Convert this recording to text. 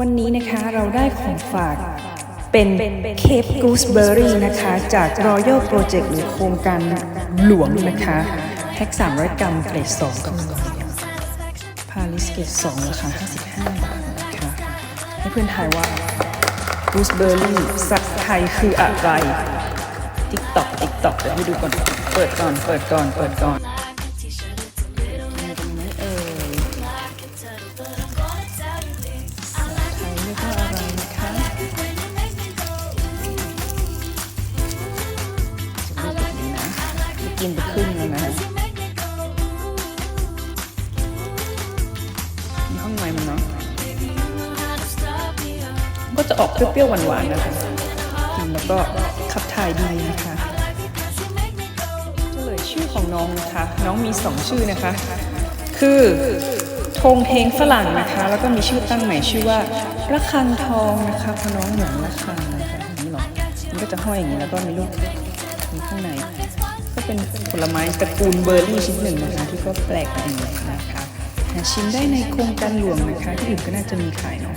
วันนี้นะคะเราได้ของฝากเป็นเคปกูสเบอร์รี่นะคะ จาก Royal Project หรือโครงการหลวงนะคะแพ็ค300 กรัมเกรด2กับพาริสเกรด2ราคา55 บาทนะคะให้เพื่อนทายว่ากูสเบอร์รี่สัตว์ไทยคืออะไร ติ๊กตอกติ๊กตอกเดี๋ยวให้ดูก่อน เปิดก่อน เปิดก่อน เปิดก่อน กินไปครึ่งแล้วนะข้างในมันเนาะก็จะออกเปรี้ยวๆหวานๆนะคะกินแล้วก็ขับถ่ายดีนะคะเลยชื่อของน้องนะคะ น้องมีสองชื่อนะคะ คือธงเทงฝรั่งนะคะ แล้วก็มีชื่อตั้งใหม่ชื่อว่าระคังทองนะคะพน้องเหมือนระคังนะคะอย่างนี้หรอมันก็จะห้อยอย่างนี้แล้วก็มีลูกมีข้างใน เป็นผลไม้ตระกูลเบอร์รี่ชิ้นหนึ่งนะคะที่ก็แปลกดีนะคะหาชิมได้ในโครงการหลวงนะคะที่อื่นก็น่าจะมีขายเนาะ